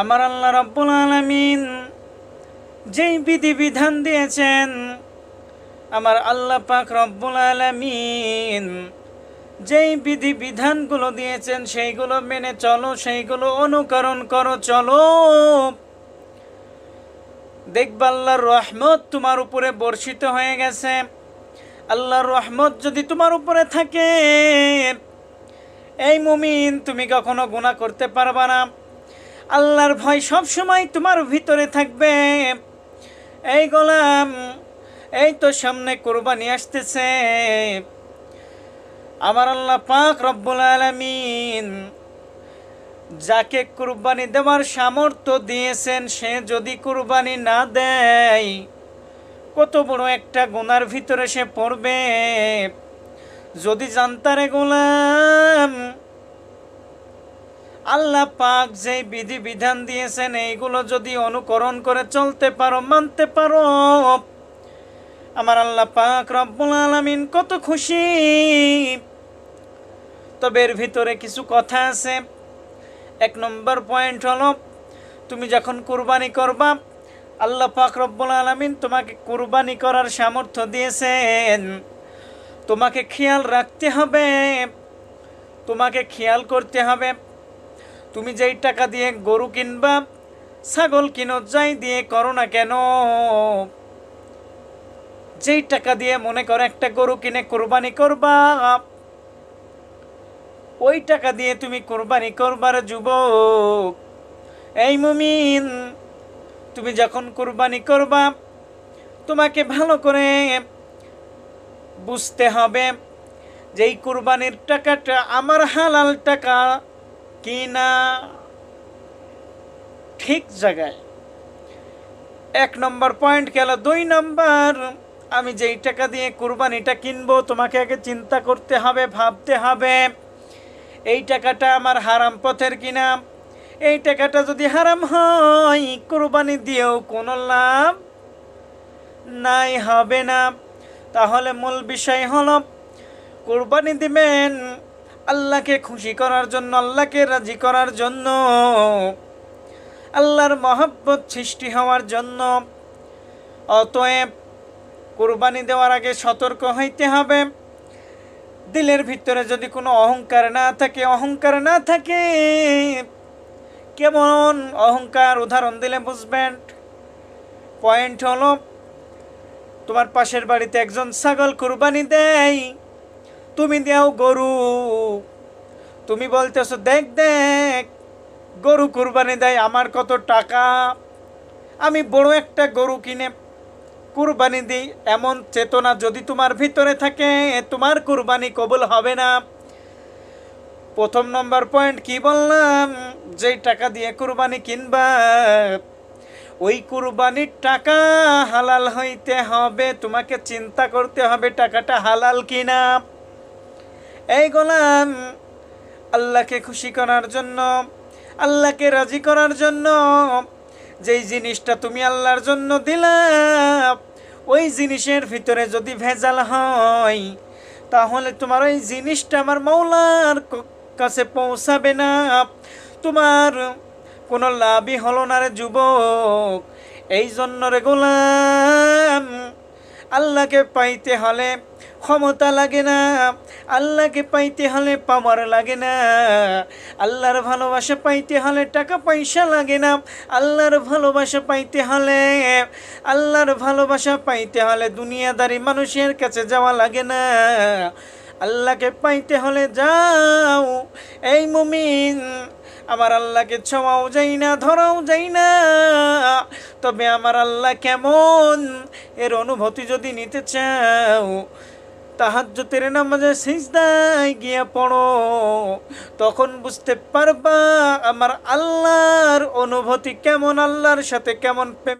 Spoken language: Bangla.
আমার আল্লাহ রব্বুল আলমিন যেই বিধি বিধান দিয়েছেন, আমার আল্লাহ পাক রব্বুল আলমিন যেই বিধি বিধানগুলো দিয়েছেন, সেইগুলো মেনে চলো, সেইগুলো অনুকরণ করো, চলো। দেখবা আল্লাহর রহমত তোমার উপরে বর্ষিত হয়ে গেছে। আল্লাহর রহমত যদি তোমার উপরে থাকে, এই মুমিন তুমি কখনো গুণা করতে পারবা না। আল্লাহর ভয় সব সময় তোমার ভিতরে থাকবে। এই গোলাম, এই তো সামনে কোরবানি আসতেছে। আমার আল্লাহ পাক রব্বুল আলামিন যাকে কুরবানি দেওয়ার সামর্থ্য দিয়েছেন, সে যদি কুরবানি না দেয়, কত বড় একটা গুনার ভিতরে সে পড়বে। যদি জানতারে গোলাম আল্লাহ পাক যে বিধি বিধান দিয়েছেন, এইগুলো যদি অনুকরণ করে চলতে পারো, মানতে পারো। আমার আল্লাহ পাক রব্বুল আলামিন কত খুশি। তবে এর ভিতরে কিছু কথা আছে। এক নম্বর পয়েন্ট হলো, তুমি যখন কুরবানি করবা, আল্লাহ পাক রব্বুল আলামিন তোমাকে কুরবানি করার সামর্থ্য দিয়েছেন। তোমাকে খেয়াল রাখতে হবে। তোমাকে খেয়াল করতে হবে। তুমি যেই টাকা দিয়ে গরু কিনবা, ছাগল কিনো, যাই দিয়ে করো না কেন? যেই টাকা দিয়ে মনে করো একটা গরু কিনে কোরবানি করবা, ওই টাকা দিয়ে তুমি কোরবানি করবার যুবক। এই মুমিন, তুমি যখন কোরবানি করবা, তোমাকে ভালো করে বুঝতে হবে যে এই কোরবানির টাকাটা আমার হালাল টাকা। কি না ঠিক জায়গায়। এক নম্বর পয়েন্ট গেল। দুই নম্বর, আমি যেই টাকা দিয়ে কুরবানিটা কিনবো, তোমাকে আগে চিন্তা করতে হবে, ভাবতে হবে, এই টাকাটা আমার হারাম পথের কিনা? এই টাকাটা যদি হারাম হয়, কুরবানি দিয়েও কোনো লাভ নাই, হবে না। তাহলে মূল বিষয় হলো, কোরবানি দিবেন আল্লাহকে খুশি করার জন্য, আল্লাহকে রাজি করার জন্য, আল্লাহর মহব্বত সৃষ্টি হওয়ার জন্য। অতএব কোরবানি দেওয়ার আগে সতর্ক হইতে হবে। দিলের ভিতরে যদি কোনো অহংকার না থাকে, অহংকার না থাকে, কেমন অহংকার? উদাহরণ দিলে বুঝবেন। পয়েন্ট হলো, তোমার পাশের বাড়িতে একজন ছাগল কুরবানি দেয়। তুমি দেও গরু। তুমি বলতেছো, দেখ দেখ, গরু কুরবানি দেয়, আমার কত টাকা? আমি বড় একটা গরু কিনে কুরবানি দিই, এমন চেতনা যদি তোমার ভিতরে থাকে, তোমার কুরবানি কবুল হবে না। প্রথম নম্বর পয়েন্ট কি বললাম? যেই টাকা দিয়ে কুরবানি কিনবা, ওই কুরবানির টাকা হালাল হইতে হবে, তোমাকে চিন্তা করতে হবে টাকাটা হালাল কিনা। এই গোলাম, আল্লাহকে খুশি করার জন্য, আল্লাহকে রাজি করার জন্য, যেই জিনিসটা তুমি আল্লাহর জন্য দিলা, ওই জিনিসের ভিতরে যদি ভেজাল হয়, তাহলে তোমার ওই জিনিসটা আমার মৌলার কাছে পৌঁছাবে না। তোমার কোনো লাভই হলো না রে যুবক। এই জন্য রে গোলাম, আল্লাহকে পাইতে হলে ক্ষমতা লাগে না। আল্লাহকে পাইতে হলে পাওয়ার লাগে না। আল্লাহর ভালোবাসা পাইতে হলে টাকা পয়সা লাগে না। আল্লাহর ভালোবাসা পাইতে হলে, আল্লাহর ভালোবাসা পাইতে হলে দুনিয়াদারি মানুষের কাছে যাওয়া লাগে না। আল্লাহকে পাইতে হলে যাও, এই মুমিন। আমার আল্লাহকে ছোঁয়াও যাই না, ধরাও যাই না। তবে আমার আল্লাহ কেমন? এর অনুভূতি যদি নিতে চাও তাহাজ্জতের নামাজে সিজদায় গিয়া পড়ো। তখন বুঝতে পারবা আমার আল্লাহর অনুভূতি কেমন, আল্লাহর সাথে কেমন